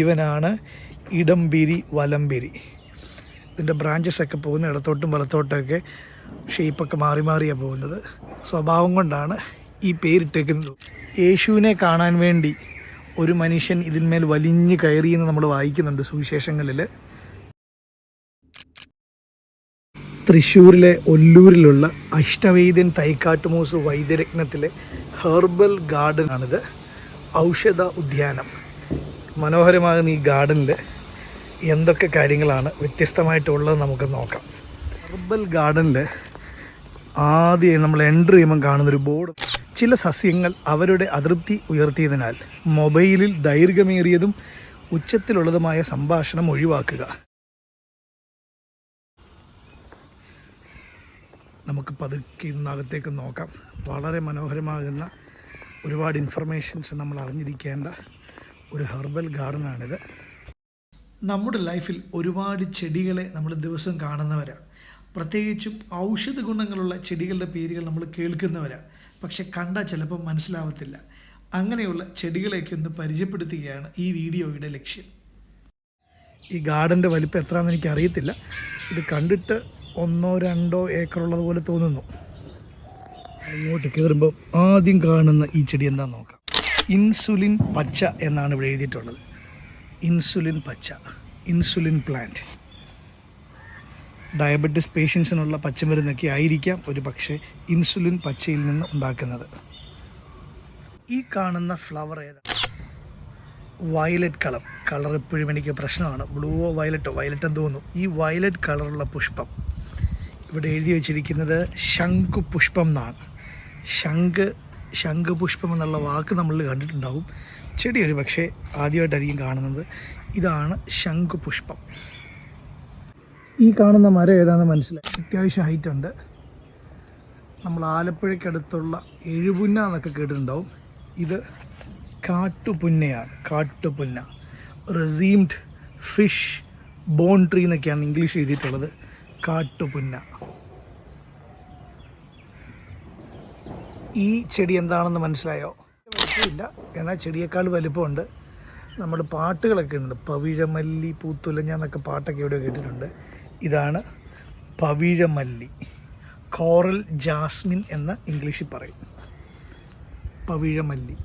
ഇവനാണ് ഇടംപിരി വലംപിരി. ഇതിന്റെ ബ്രാഞ്ചസ് ഒക്കെ പോകുന്ന ഇടത്തോട്ടും വലത്തോട്ടൊക്കെ ഷേപ്പൊക്കെ മാറി മാറിയാണ് പോകുന്നത്. സ്വഭാവം കൊണ്ടാണ് ഈ പേരിട്ടേക്കുന്നത്. യേശുവിനെ കാണാൻ വേണ്ടി ഒരു മനുഷ്യൻ ഇതിന്മേൽ വലിഞ്ഞു കയറിയെന്ന് നമ്മൾ വായിക്കുന്നുണ്ട് സുവിശേഷങ്ങളിൽ. തൃശ്ശൂരിലെ ഒല്ലൂരിലുള്ള അഷ്ടവൈദ്യൻ തൈക്കാട്ടുമൂസ് വൈദ്യരത്നത്തിലെ ഹെർബൽ ഗാർഡൻ ആണിത് ഔഷധ ഉദ്യാനം. മനോഹരമാകുന്ന ഈ ഗാർഡനിൽ എന്തൊക്കെ കാര്യങ്ങളാണ് വ്യത്യസ്തമായിട്ടുള്ളത് നമുക്ക് നോക്കാം. ഹെർബൽ ഗാർഡനിൽ ആദ്യം നമ്മൾ എൻട്രി ചെയ്യുമ്പം കാണുന്നൊരു ബോർഡ് ചില സസ്യങ്ങൾ അവരുടെ അതൃപ്തി ഉയർത്തിയതിനാൽ മൊബൈലിൽ ദൈർഘ്യമേറിയതും ഉച്ചത്തിലുള്ളതുമായ സംഭാഷണം ഒഴിവാക്കുക. നമുക്ക് പതുക്കെ ഇന്നകത്തേക്ക് നോക്കാം. വളരെ മനോഹരമാകുന്ന ഒരുപാട് ഇൻഫർമേഷൻസ് നമ്മൾ അറിഞ്ഞിരിക്കേണ്ട ഒരു ഹെർബൽ ഗാർഡനാണിത്. നമ്മുടെ ലൈഫിൽ ഒരുപാട് ചെടികളെ നമ്മൾ ദിവസം കാണുന്നവരാ. പ്രത്യേകിച്ചും ഔഷധ ഗുണങ്ങളുള്ള ചെടികളുടെ പേരുകൾ നമ്മൾ കേൾക്കുന്നവരാ. പക്ഷെ കണ്ടാൽ ചിലപ്പോൾ മനസ്സിലാവത്തില്ല. അങ്ങനെയുള്ള ചെടികളെയൊക്കെ ഒന്ന് പരിചയപ്പെടുത്തുകയാണ് ഈ വീഡിയോയുടെ ലക്ഷ്യം. ഈ ഗാർഡന്റെ വലിപ്പം എത്രയാണെന്ന് എനിക്ക് അറിയത്തില്ല ഇത് കണ്ടിട്ട് ഒന്നോ രണ്ടോ ഏക്കർ ഉള്ളതുപോലെ തോന്നുന്നു. ഇങ്ങോട്ട് കയറുമ്പോൾ ആദ്യം കാണുന്ന ഈ ചെടി എന്താണെന്ന് നോക്കാം. ഇൻസുലിൻ പച്ച എന്നാണ് ഇവിടെ എഴുതിയിട്ടുള്ളത്. ഇൻസുലിൻ പച്ച ഇൻസുലിൻ പ്ലാന്റ്. ഡയബറ്റിസ് പേഷ്യൻസിനുള്ള പച്ചമരുന്നൊക്കെ ആയിരിക്കാം ഒരു പക്ഷേ ഇൻസുലിൻ പച്ചയിൽ നിന്ന് ഉണ്ടാക്കുന്നത്. ഈ കാണുന്ന ഫ്ലവർ ഏതാ? Violet colour. കളർ എപ്പോഴും എനിക്ക് പ്രശ്നമാണ്. ബ്ലൂവോ വയലറ്റോ? വയലറ്റ് എന്ന് തോന്നുന്നു. ഈ വയലറ്റ് കളറുള്ള പുഷ്പം. ഇവിടെ എഴുതി വച്ചിരിക്കുന്നത് ശംഖു പുഷ്പം എന്നാണ്. ശംഖ് ശംഖുപുഷ്പം എന്നുള്ള വാക്ക് നമ്മൾ കണ്ടിട്ടുണ്ടാവും. ചെടി ഒരു പക്ഷേ ആദ്യമായിട്ടായിരിക്കും കാണുന്നത്. ഇതാണ് ശംഖുപുഷ്പം. ഈ കാണുന്ന മരം ഏതാണെന്ന് മനസ്സിലായി. അത്യാവശ്യം ഹൈറ്റ് ഉണ്ട്. നമ്മൾ ആലപ്പുഴയ്ക്കടുത്തുള്ള എഴുപുന്ന എന്നൊക്കെ കേട്ടിട്ടുണ്ടാവും. ഇത് കാട്ടുപുന്നയാണ്. കാട്ടുപുന്ന. റെസീംഡ് ഫിഷ് ബോൺ ട്രീ എന്നൊക്കെയാണ് ഇംഗ്ലീഷ് എഴുതിയിട്ടുള്ളത്. കാട്ടുപുന്ന. ഈ ചെടി എന്താണെന്ന് മനസ്സിലായോ? ഇല്ല എന്നാൽ ചെടിയേക്കാൾ വലുപ്പമുണ്ട്. നമ്മൾ പാട്ടുകളൊക്കെ ഉണ്ട് പവിഴമല്ലി പൂത്തുലഞ്ഞ എന്നൊക്കെ പാട്ടൊക്കെ ഇവിടെ കേട്ടിട്ടുണ്ട്. ഇതാണ് പവിഴമല്ലി. കോറൽ ജാസ്മിൻ എന്ന് ഇംഗ്ലീഷിൽ പറയും. പവിഴമല്ലി.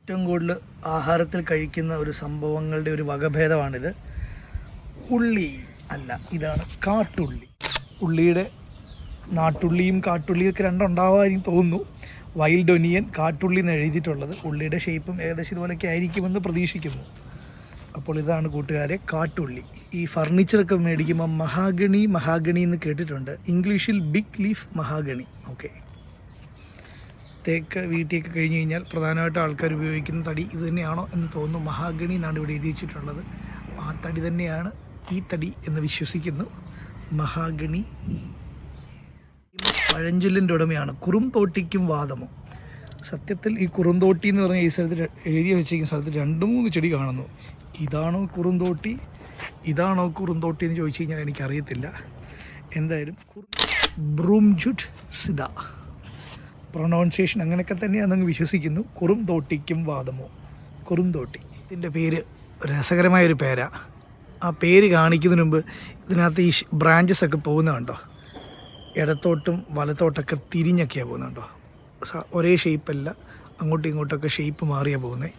ഏറ്റവും കൂടുതൽ ആഹാരത്തിൽ കഴിക്കുന്ന ഒരു സംഭവങ്ങളുടെ ഒരു വകഭേദമാണിത്. ഉള്ളി അല്ല ഇതാണ് കാട്ടുള്ളി. ഉള്ളിയുടെ നാട്ടുള്ളിയും കാട്ടുള്ളിയും ഒക്കെ രണ്ടുണ്ടാവാനും തോന്നുന്നു. വൈൽഡ് ഒനിയൻ കാട്ടുള്ളി എന്ന് എഴുതിയിട്ടുള്ളത്. ഉള്ളിയുടെ ഷേപ്പും ഏകദേശം ഇതുപോലെയൊക്കെ ആയിരിക്കുമെന്ന് പ്രതീക്ഷിക്കുന്നു. അപ്പോൾ ഇതാണ് കൂട്ടുകാരെ കാട്ടുള്ളി. ഈ ഫർണിച്ചറൊക്കെ മേടിക്കുമ്പോൾ മഹാഗണി മഹാഗണി എന്ന് കേട്ടിട്ടുണ്ട്. ഇംഗ്ലീഷിൽ ബിഗ് ലീഫ് മഹാഗണി. ഓക്കെ തേക്ക് വീട്ടിയൊക്കെ കഴിഞ്ഞ് കഴിഞ്ഞാൽ പ്രധാനമായിട്ട് ആൾക്കാർ ഉപയോഗിക്കുന്ന തടി ഇത് തന്നെയാണോ എന്ന് തോന്നുന്നു. മഹാഗണി എന്നാണ് ഇവിടെ എഴുതി വെച്ചിട്ടുള്ളത് ആ തടി തന്നെയാണ് ഈ തടി എന്ന് വിശ്വസിക്കുന്നു. മഹാഗണി പഴഞ്ചൊല്ലിന്റെ ഉടമയാണ്. കുറുംതോട്ടിക്കും വാദമോ. സത്യത്തിൽ ഈ കുറുന്തോട്ടി എന്ന് പറഞ്ഞ ഈ സ്ഥലത്ത് എഴുതി വെച്ചിരിക്കുന്ന സ്ഥലത്ത് രണ്ട് മൂന്ന് ചെടി കാണുന്നു. ഇതാണോ കുറുന്തോട്ടി ഇതാണോ കുറുന്തോട്ടി എന്ന് ചോദിച്ചു കഴിഞ്ഞാൽ എനിക്കറിയത്തില്ല. എന്തായാലും ബ്രൂംജുഡ് സിദ. പ്രൊണൗൺസിയേഷൻ അങ്ങനെയൊക്കെ തന്നെയാണെന്ന് വിശ്വസിക്കുന്നു. കുറും തോട്ടിക്കും വാദമോ? കുറും തോട്ടി ഇതിന്റെ പേര് രസകരമായൊരു പേരാ. ആ പേര് കാണിക്കുന്നതിന് മുമ്പ് ഇതിനകത്ത് ഈ ബ്രാഞ്ചസ് ഒക്കെ പോകുന്നത് കണ്ടോ? ഇടത്തോട്ടും വലത്തോട്ടൊക്കെ തിരിഞ്ഞൊക്കെയാണ് പോകുന്നുണ്ടോ ഒരേ ഷേപ്പല്ല അങ്ങോട്ടും ഇങ്ങോട്ടൊക്കെ ഷേപ്പ് മാറിയാണ് പോകുന്നത്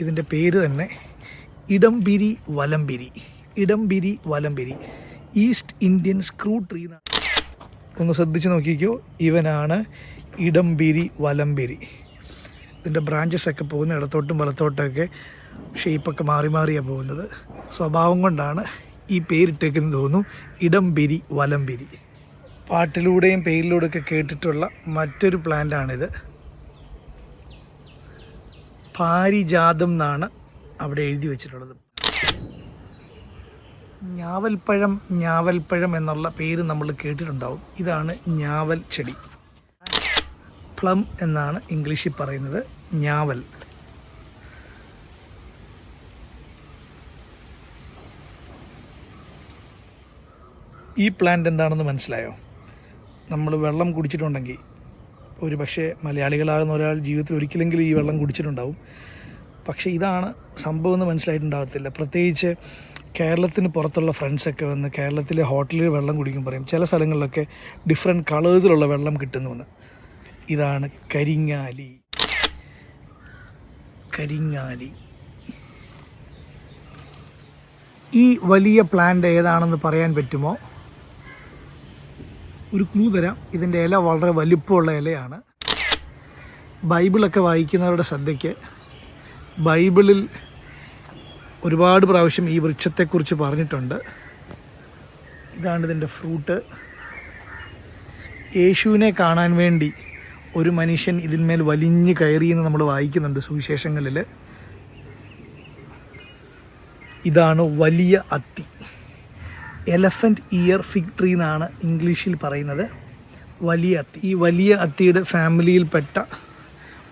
ഇതിന്റെ പേര് തന്നെ ഇടംപിരി വലംപിരി ഇടംപിരി വലംപിരി ഈസ്റ്റ് ഇന്ത്യൻ സ്ക്രൂ ട്രീ ഒന്ന് ശ്രദ്ധിച്ച് നോക്കിക്കോ ഇവനാണ് ഇടംപിരി വലംപിരി. ഇതിന്റെ ബ്രാഞ്ചസ് ഒക്കെ പോകുന്ന ഇടത്തോട്ടും വലത്തോട്ടൊക്കെ ഷേപ്പൊക്കെ മാറി മാറിയാണ് പോകുന്നത്. സ്വഭാവം കൊണ്ടാണ് ഈ പേരിട്ടേക്കെന്ന് തോന്നുന്നു ഇടംപിരി വലംബിരി പാട്ടിലൂടെയും പേരിലൂടെയൊക്കെ കേട്ടിട്ടുള്ള മറ്റൊരു പ്ലാന്റാണിത്. പാരിജാതം എന്നാണ് അവിടെ എഴുതി വെച്ചിട്ടുള്ളത്. ഞാവൽപ്പഴം ഞാവൽപ്പഴം എന്നുള്ള പേര് നമ്മൾ കേട്ടിട്ടുണ്ടാവും. ഇതാണ് ഞാവൽ ചെടി. പ്ലം എന്നാണ് ഇംഗ്ലീഷിൽ പറയുന്നത്. ഞാവൽ. ഈ പ്ലാന്റ് എന്താണെന്ന് മനസ്സിലായോ? നമ്മൾ വെള്ളം കുടിച്ചിട്ടുണ്ടെങ്കിൽ ഒരു പക്ഷേ മലയാളികളാകുന്ന ഒരാൾ ജീവിതത്തിൽ ഒരിക്കലെങ്കിലും ഈ വെള്ളം കുടിച്ചിട്ടുണ്ടാവും. പക്ഷേ ഇതാണ് സംഭവം എന്ന് മനസ്സിലായിട്ടുണ്ടാകത്തില്ല. പ്രത്യേകിച്ച് കേരളത്തിന് പുറത്തുള്ള ഫ്രണ്ട്സൊക്കെ വന്ന് കേരളത്തിലെ ഹോട്ടലിൽ വെള്ളം കുടിക്കും പറയും ചില സ്ഥലങ്ങളിലൊക്കെ ഡിഫറെന്റ് കളേഴ്സിലുള്ള വെള്ളം കിട്ടുന്നുവെന്ന്. ഇതാണ് കരിങ്ങാലി. കരിങ്ങാലി. ഈ വലിയ പ്ലാന്റ് ഏതാണെന്ന് പറയാൻ പറ്റുമോ? ഒരു ക്ലൂ തരാം. ഇതിന്റെ ഇല വളരെ വലിപ്പമുള്ള ഇലയാണ്. ബൈബിളൊക്കെ വായിക്കുന്നവരുടെ ശ്രദ്ധയ്ക്ക് ബൈബിളിൽ ഒരുപാട് പ്രാവശ്യം ഈ വൃക്ഷത്തെക്കുറിച്ച് പറഞ്ഞിട്ടുണ്ട്. ഇതാണ് ഇതിന്റെ ഫ്രൂട്ട്. യേശുവിനെ കാണാൻ വേണ്ടി ഒരു മനുഷ്യൻ ഇതിന്മേൽ വലിഞ്ഞ് കയറിയെന്ന് നമ്മൾ വായിക്കുന്നുണ്ട് സുവിശേഷങ്ങളിൽ ഇതാണ് വലിയ അത്തി. എലഫന്റ് ഇയർ ഫിഗ് ട്രീ എന്നാണ് ഇംഗ്ലീഷിൽ പറയുന്നത്. വലിയ അത്തി ഈ വലിയ അത്തിയുടെ ഫാമിലിയിൽപ്പെട്ട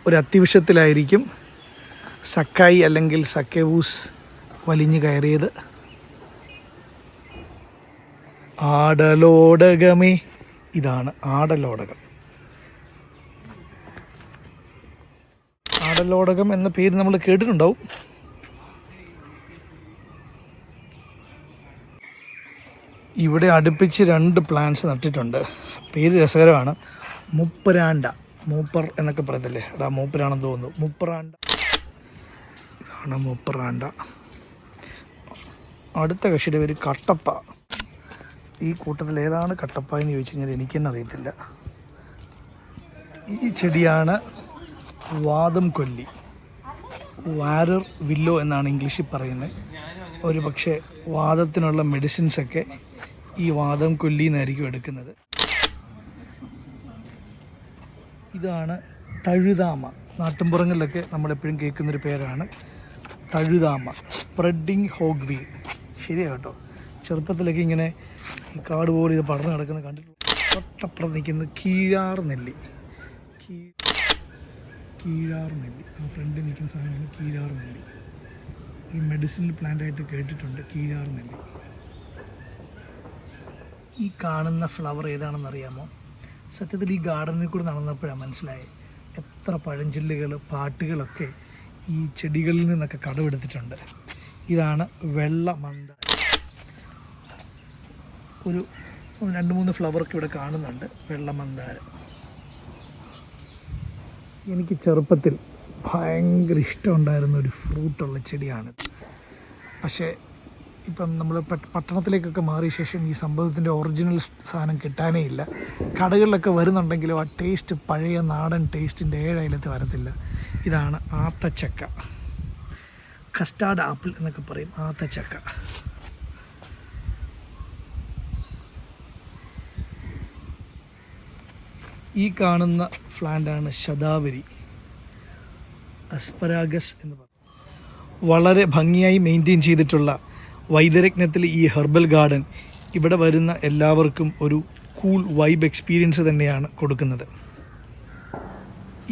ഒരു അത്തിവൃക്ഷത്തിലായിരിക്കും സക്കായി അല്ലെങ്കിൽ സക്കേവൂസ് വലിഞ്ഞു കയറിയത്. ആടലോടകമേ ഇതാണ് ആടലോടകം. ആടലോടകം എന്ന പേര് നമ്മൾ കേട്ടിട്ടുണ്ടാവും. ഇവിടെ അടുപ്പിച്ച് രണ്ട് പ്ലാന്റ്സ് നട്ടിട്ടുണ്ട്. പേര് രസകരമാണ്. മുപ്പരാണ്ട. മൂപ്പർ എന്നൊക്കെ പറയത്തില്ലേ? എടാ മൂപ്പരാണെന്ന് തോന്നുന്നു. മുപ്പറാണ്ട. ഇതാണ് മുപ്പറാണ്ട. അടുത്ത കക്ഷിയുടെ പേര് കട്ടപ്പ. ഈ കൂട്ടത്തിൽ ഏതാണ് കട്ടപ്പ എന്ന് ചോദിച്ചു കഴിഞ്ഞാൽ എനിക്ക് തന്നെ അറിയത്തില്ല. ഈ ചെടിയാണ് വാദം കൊല്ലി. വാരർ വില്ലോ എന്നാണ് ഇംഗ്ലീഷിൽ പറയുന്നത്. ഒരു പക്ഷേ വാദത്തിനുള്ള മെഡിസിൻസൊക്കെ ഈ വാദം കൊല്ലി എന്നായിരിക്കും എടുക്കുന്നത്. ഇതാണ് തഴുതാമ. നാട്ടിൻപുറങ്ങളിലൊക്കെ നമ്മളെപ്പോഴും കേൾക്കുന്നൊരു പേരാണ് തഴുതാമ. സ്പ്രെഡിങ് ഹോഗ് വീ ശരിയാണ് കേട്ടോ. ചെറുപ്പത്തിലൊക്കെ ഇങ്ങനെ ഈ കാട് പോലെ ഇത് പടർന്ന് കിടക്കുന്ന കണ്ടിട്ടുണ്ട്. തൊട്ടപ്പുറം നിൽക്കുന്നത് കീഴാർ നെല്ലി. കീഴാർ നെല്ലി. ആ ഫ്രണ്ടിൽ നിൽക്കുന്ന സാധനമാണ് കീഴാർ നെല്ലി. ഈ മെഡിസിനൽ പ്ലാന്റ് ആയിട്ട് കേട്ടിട്ടുണ്ട് കീഴാർ നെല്ലി. ഈ കാണുന്ന ഫ്ലവർ ഏതാണെന്ന് അറിയാമോ? സത്യത്തിൽ ഈ ഗാർഡനിൽ കൂടെ നടന്നപ്പോഴാണ് മനസ്സിലായത് എത്ര പഴഞ്ചൊല്ലുകൾ പാട്ടുകളൊക്കെ ഈ ചെടികളിൽ നിന്നൊക്കെ കടമെടുത്തിട്ടുണ്ട് ഇതാണ് വെള്ള മന്ദ ഒരു രണ്ട് മൂന്ന് ഫ്ലവറൊക്കെ ഇവിടെ കാണുന്നുണ്ട് വെള്ളമന്ദാരം എനിക്ക് ചെറുപ്പത്തിൽ ഭയങ്കര ഇഷ്ടമുണ്ടായിരുന്ന ഒരു ഫ്രൂട്ടുള്ള ചെടിയാണ് പക്ഷേ ഇപ്പം നമ്മൾ പട്ടണത്തിലേക്കൊക്കെ മാറിയ ശേഷം ഈ സംഭവത്തിന്റെ ഒറിജിനൽ സാധനം കിട്ടാനേ ഇല്ല. കടകളിലൊക്കെ വരുന്നുണ്ടെങ്കിലും ആ ടേസ്റ്റ് പഴയ നാടൻ ടേസ്റ്റിന്റെ ഏഴയിലത്ത് വരത്തില്ല. ഇതാണ് ആത്തച്ചക്ക. കസ്റ്റാർഡ് ആപ്പിൾ എന്നൊക്കെ പറയും ആത്തച്ചക്ക. ഈ കാണുന്ന പ്ലാന്റാണ് ശതാവരി. അസ്പരാഗസ് എന്ന് പറയും. വളരെ ഭംഗിയായി മെയിന്റെയിൻ ചെയ്തിട്ടുള്ള വൈദ്യരത്നത്തിലെ ഈ ഹെർബൽ ഗാർഡൻ ഇവിടെ വരുന്ന എല്ലാവർക്കും ഒരു കൂൾ വൈബ് എക്സ്പീരിയൻസ് തന്നെയാണ് കൊടുക്കുന്നത്.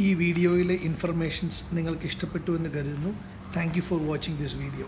ഈ വീഡിയോയിലെ ഇൻഫർമേഷൻസ് നിങ്ങൾക്ക് ഇഷ്ടപ്പെട്ടു എന്ന് കരുതുന്നു. Thank for watching this video